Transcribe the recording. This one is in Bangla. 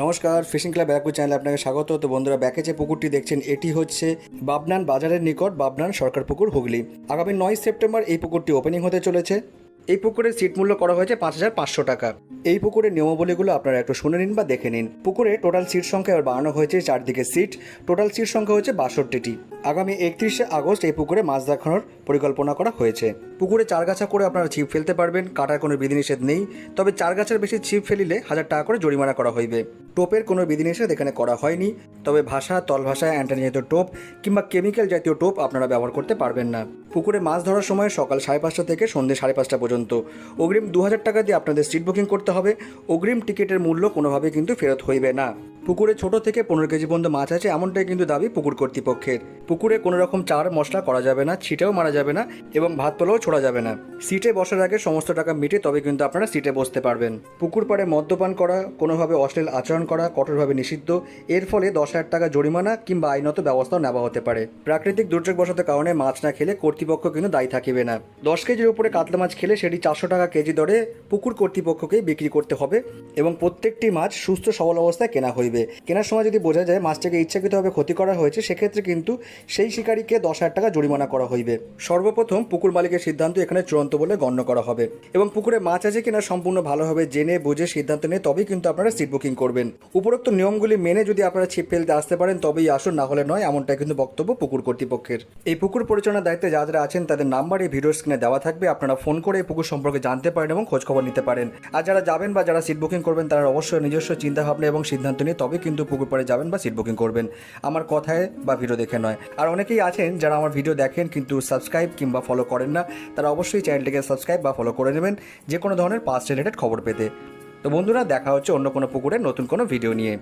নমস্কার ফিশিং ক্লাব ব্যারাকপুর চ্যানেলে আপনাকে স্বাগত। তো বন্ধুরা ব্যাকে যে পুকুরটি দেখছেন, এটি হচ্ছে বাবনান বাজারের নিকট বাবনান সরকার পুকুর, হুগলি। আগামী নয় সেপ্টেম্বর এই পুকুরটি ওপেনিং হতে চলেছে। এই পুকুরের সিট মূল্য করা হয়েছে পাঁচ হাজার পাঁচশো টাকা। এই পুকুরের নিয়মাবলীগুলো আপনারা একটু শুনে নিন বা দেখে নিন। পুকুরে টোটাল সিট সংখ্যা এবার বাড়ানো হয়েছে চারদিকে সিট টোটাল সিট সংখ্যা হচ্ছে বাষট্টিটি। আগামী একত্রিশে আগস্ট এই পুকুরে মাছ দেখানোর পরিকল্পনা করা হয়েছে। পুকুরে চারগাছা করে আপনারা ছিপ ফেলতে পারবেন, কাটার কোনো বিধিনিষেধ নেই, তবে চার গাছের বেশি ছিপ ফেলিলে হাজার টাকা করে জরিমানা করা হইবে। টোপের কোনো বিধিনিষেধ এখানে করা হয়নি, তবে ভাষা তল ভাষা অ্যান্টানি জাতীয় টোপ কিংবা কেমিক্যাল জাতীয় টোপ আপনারা ব্যবহার করতে পারবেন না। পুকুরে মাছ ধরার সময় সকাল সাড়ে পাঁচটা থেকে সন্ধ্যে সাড়ে পাঁচটা পর্যন্ত। অগ্রিম দু হাজার টাকা দিয়ে আপনাদের সিট বুকিং করতে হবে। অগ্রিম টিকিটের মূল্য কোনোভাবে কিন্তু ফেরত হইবে না। পুকুরে ছোট থেকে পনেরো কেজি পর্যন্ত মাছ আছে, এমনটাই কিন্তু দাবি পুকুর কর্তৃপক্ষের। পুকুরে কোনো রকম চার মশলা করা যাবে না, ছিটেও মারা যাবে না এবং ভাত পোলাও ছোড়া যাবে না। সিটে বসার আগে সমস্ত টাকা মিটে তবে কিন্তু আপনারা সিটে বসতে পারবেন। পুকুর পাড়ে মদ্যপান করা, কোনোভাবে অশ্লীল আচরণ করা, কঠোরভাবে নিষিদ্ধ, এর ফলে দশ হাজার টাকা জরিমানা কিংবা আইনত ব্যবস্থাও নেওয়া হতে পারে। প্রাকৃতিক দুর্যোগবশত কারণে মাছ না খেলে কর্তৃপক্ষ কিন্তু দায়ী থাকিবে না। দশ কেজির উপরে কাতলা মাছ খেলে সেটি চারশো টাকা কেজি দরে পুকুর কর্তৃপক্ষকেই বিক্রি করতে হবে এবং প্রত্যেকটি মাছ সুস্থ সবল অবস্থায় কেনা হইবে। কেনার সময় যদি বোঝা যায় মাছটাকে ইচ্ছাকৃতভাবে ক্ষতি করা হয়েছে, সেক্ষেত্রে কিন্তু সেই শিকারীকে দশ হাজার টাকা জরিমানা করা হইবে। সর্বপ্রথম পুকুর মালিকের সিদ্ধান্ত এখানে চূড়ান্ত বলে গণ্য করা হবে এবং পুকুরে মাছ আছে কিনা সম্পূর্ণ ভালোভাবে জেনে বুঝে সিদ্ধান্ত নিয়ে তবেই কিন্তু আপনারা সিট বুকিং করবেন। উপরোক্ত নিয়মগুলি মেনে যদি আপনারা ছিপ ফেলতে আসতে পারেন, তবেই আসুন, না হলে নয়, এমনটাই কিন্তু বক্তব্য পুকুর কর্তৃপক্ষের। এই পুকুর পরিচালনার দায়িত্বে যারা যারা আছেন, তাদের নাম্বার এই ভিডিও স্ক্রিনে দেওয়া থাকবে। আপনারা ফোন করে এই পুকুর সম্পর্কে জানতে পারেন এবং খোঁজখবর নিতে পারেন। আর যারা যাবেন বা যারা সিট বুকিং করবেন, তারা অবশ্যই নিজস্ব চিন্তাভাবনা এবং সিদ্ধান্ত নিয়ে তবে কিন্তু পুকুর পাড়ে যাবেন বা সিট বুকিং করবেন। আমার কথায় বা ভিডিও দেখে নয়। আর অনেকেই আছেন যারা আমার ভিডিও দেখেন কিন্তু সাবস্ক্রাইব কিংবা ফলো করেন না, তারা অবশ্যই চ্যানেলটিকে সাবস্ক্রাইব বা ফলো করে নেবেন, যে কোনো ধরনের পাস্ট রিলেটেড খবর পেতে। তো বন্ধুরা, দেখা হচ্ছে অন্য কোনো পুকুরে নতুন কোনো ভিডিও নিয়ে।